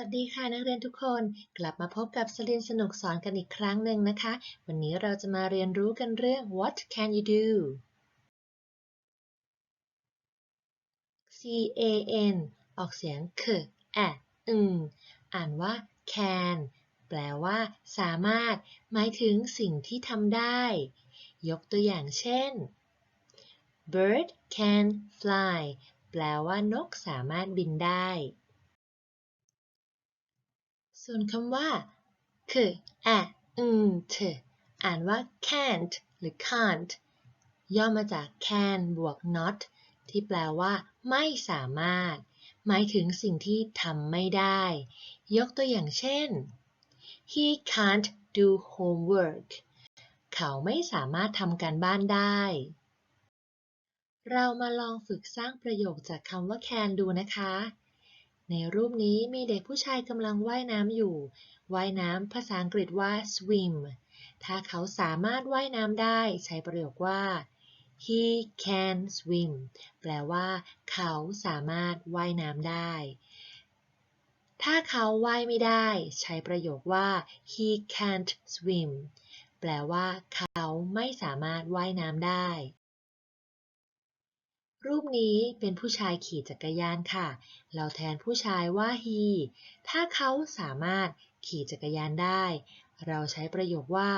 วัสดีค่ะนักเรียนทุกคนกลับมาพบกับสลินสนุกสอนกันอีกครั้งหนึ่งนะคะ วันนี้เราจะมาเรียนรู้กันเรื่อง What can you do C A N ออกเสียงคแอะอึงอ่านว่า can แปลว่า สามารถ หมายถึงสิ่งที่ทำได้ ยกตัวอย่างเช่น bird can fly แปลว่านกสามารถบินได้ ส่วนคำว่า คืออะอืมเธออ่านว่า can't หรือ can't ย่อมาจาก can บวก not ที่แปลว่า ไม่สามารถ หมายถึงสิ่งที่ทำไม่ได้ ยกตัวอย่างเช่น he can't do homework เขาไม่สามารถทำการบ้านได้ เรามาลองฝึกสร้างประโยคจากคำว่า can ดูนะคะ ในรูปนี้มีเด็กผู้ชายกำลังว่ายน้ำอยู่ ว่ายน้ำภาษาอังกฤษว่า swim ถ้าเขาสามารถว่ายน้ำได้ใช้ประโยคว่า he can swim แปลว่า เขาสามารถว่ายน้ำได้ ถ้าเขาว่ายไม่ได้ ใช้ประโยคว่า he can't swim แปลว่า เขาไม่สามารถว่ายน้ำได้ รูปนี้เป็นผู้ชายขี่จักรยานค่ะ เราแทนผู้ชายว่า he ถ้าเขาสามารถขี่จักรยานได้ เราใช้ประโยคว่า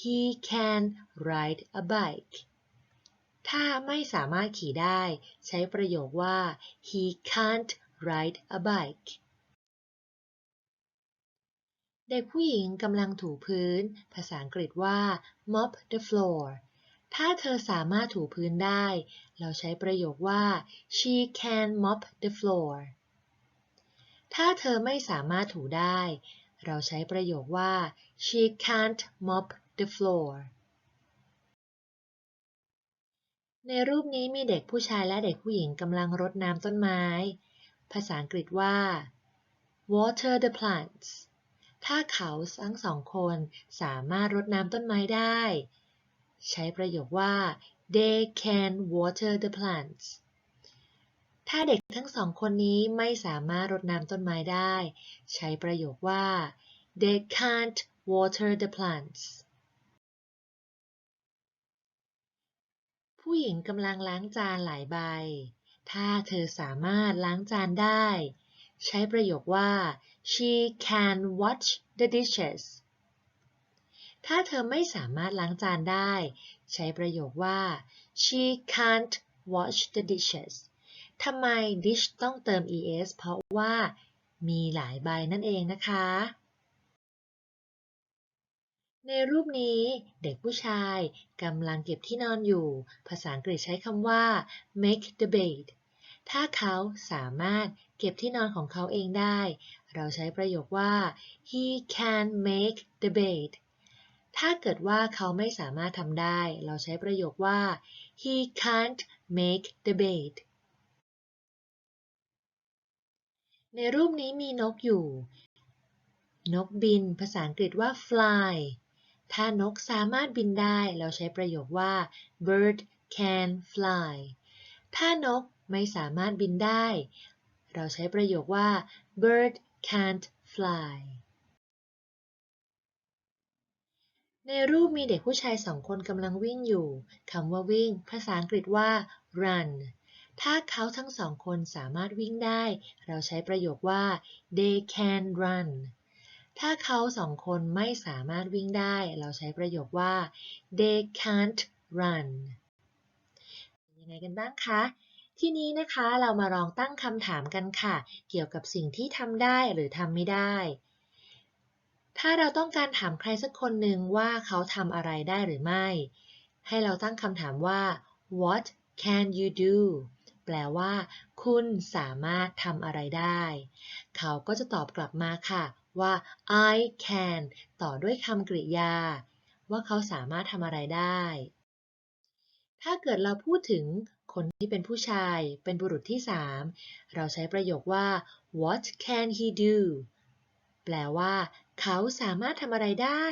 he can ride a bike ถ้าไม่สามารถขี่ได้ ใช้ประโยคว่า he can't ride a bike เด็กผู้หญิงกำลังถูพื้น ภาษาอังกฤษว่า mop the floor ถ้าเธอสามารถถูพื้นได้ เราใช้ประโยคว่า she can mop the floor ถ้าเธอไม่สามารถถูได้ เราใช้ประโยคว่า she can't mop the floor ในรูปนี้มีเด็กผู้ชายและเด็กผู้หญิงกำลังรดน้ำต้นไม้ ภาษาอังกฤษว่า water the plants ถ้าเขาทั้งสองคนสามารถรดน้ำต้นไม้ได้ ใช้ประโยคว่า they can water the plants ถ้าเด็กทั้งสองคนนี้ไม่สามารถรดน้ำต้นไม้ได้ ใช้ประโยคว่า they can't water the plants ผู้หญิงกำลังล้างจานหลายใบ ถ้าเธอสามารถล้างจานได้ ใช้ประโยคว่า she can wash the dishes ถ้าเธอไม่สามารถล้างจานได้ ใช้ประโยคว่า she can't wash the dishes ทำไม dish ต้องเติม es เพราะว่ามีหลายใบนั่นเองนะคะ ในรูปนี้เด็กผู้ชายกำลังเก็บที่นอนอยู่ ภาษาอังกฤษใช้คำว่า make the bed ถ้าเขาสามารถเก็บที่นอนของเขาเองได้ เราใช้ประโยคว่า he can make the bed ถ้าเกิดว่าเขาไม่สามารถทำได้ เราใช้ประโยคว่า he can't make the bed ในรูปนี้มีนกอยู่ นกบิน ภาษาอังกฤษว่า fly ถ้านกสามารถบินได้ เราใช้ประโยคว่า bird can fly ถ้านกไม่สามารถบินได้ เราใช้ประโยคว่า bird can't fly ในรูปมีเด็กผู้ชายสองคนกำลังวิ่งอยู่ คำว่าวิ่ง ภาษาอังกฤษว่า run ถ้าเขาทั้งสองคนสามารถวิ่งได้ เราใช้ประโยคว่า they can run ถ้าเขาสองคนไม่สามารถวิ่งได้ เราใช้ประโยคว่า they can't run ยังไงกันบ้างคะ ทีนี้นะคะเรามาลองตั้งคำถามกันค่ะ เกี่ยวกับสิ่งที่ทำได้หรือทำไม่ได้ ถ้าเราต้องการถามใครสักคนหนึ่งว่าเขาทำอะไรได้หรือไม่ ให้เราตั้งคำถามว่า what can you do แปลว่า คุณสามารถทำอะไรได้ เขาก็จะตอบกลับมาค่ะว่า I can ต่อด้วยคำกริยา ว่าเขาสามารถทำอะไรได้ ถ้าเกิดเราพูดถึงคนที่เป็นผู้ชายเป็นบุรุษที่สามเราใช้ประโยคว่า what can he do แปลว่า เขาสามารถทำอะไรได้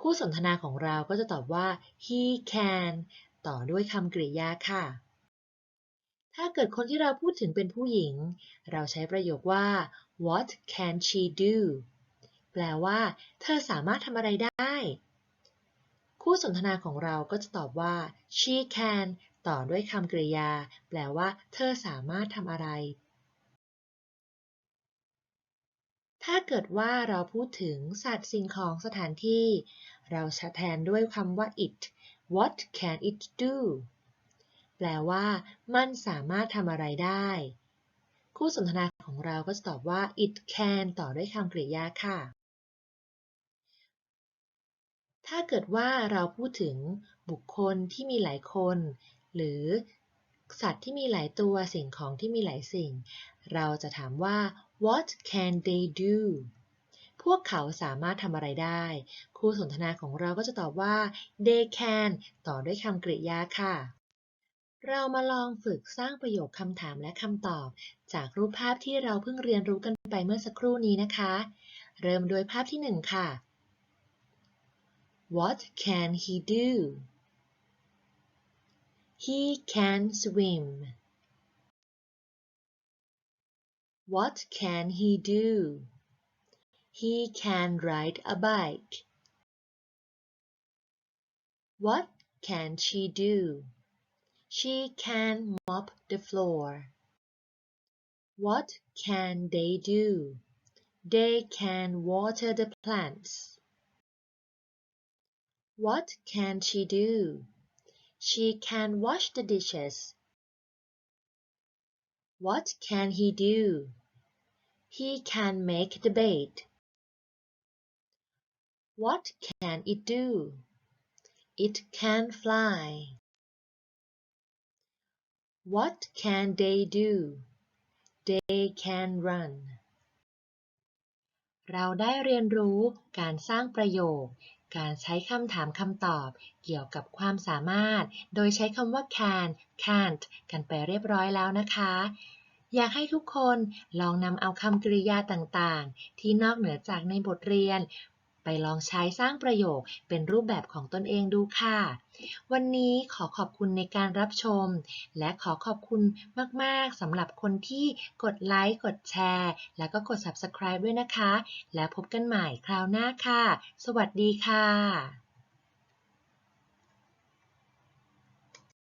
คู่สนทนาของเราก็จะตอบว่า he can ต่อด้วยคำกริยาค่ะ ถ้าเกิดคนที่เราพูดถึงเป็นผู้หญิง เราใช้ประโยคว่า what can she do แปลว่า เธอสามารถทำอะไรได้ คู่สนทนาของเราก็จะตอบว่า she can ต่อด้วยคำกริยา แปลว่า เธอสามารถทำอะไร ถ้าเกิดว่าเราพูดถึงสัตว์สิ่งของสถานที่ เราจะแทนด้วยคำว่า it what can it do แปลว่า มันสามารถทำอะไรได้ คู่สนทนาของเราก็จะตอบว่า it can ต่อด้วยคำกริยาค่ะ ถ้าเกิดว่าเราพูดถึงบุคคลที่มีหลายคน หรือ สัตว์ที่มีหลายตัวสิ่งของที่มีหลายสิ่ง เราจะถามว่า what can they do พวกเขาสามารถทำอะไรได้ คู่สนทนาของเราก็จะตอบว่า they can ต่อด้วยคำกริยาค่ะ เรามาลองฝึกสร้างประโยคคำถามและคำตอบ จากรูปภาพที่เราเพิ่งเรียนรู้กันไปเมื่อสักครู่นี้นะคะ เริ่มโดยภาพที่หนึ่งค่ะ What can he do? He can swim. What can he do? He can ride a bike. What can she do? She can mop the floor. What can they do? They can water the plants. What can she do? She can wash the dishes. What can he do? He can make the bed. What can it do? It can fly. What can they do? They can run. เราได้เรียนรู้การสร้างประโยค การใช้คำถามคำตอบเกี่ยวกับความสามารถ โดยใช้คำว่า can can't กันไปเรียบร้อยแล้วนะคะ อยากให้ทุกคนลองนำเอาคำกริยาต่างๆ ที่นอกเหนือจากในบทเรียน ไปลองใช้สร้างประโยคเป็นรูปแบบของตนเองดูค่ะ วันนี้ขอขอบคุณในการรับชม และขอขอบคุณมาก ๆสำหรับคนที่กดไลค์ กดแชร์ แล้วก็กด Subscribe ด้วยนะคะ แล้วพบกันใหม่คราวหน้าค่ะ สวัสดีค่ะ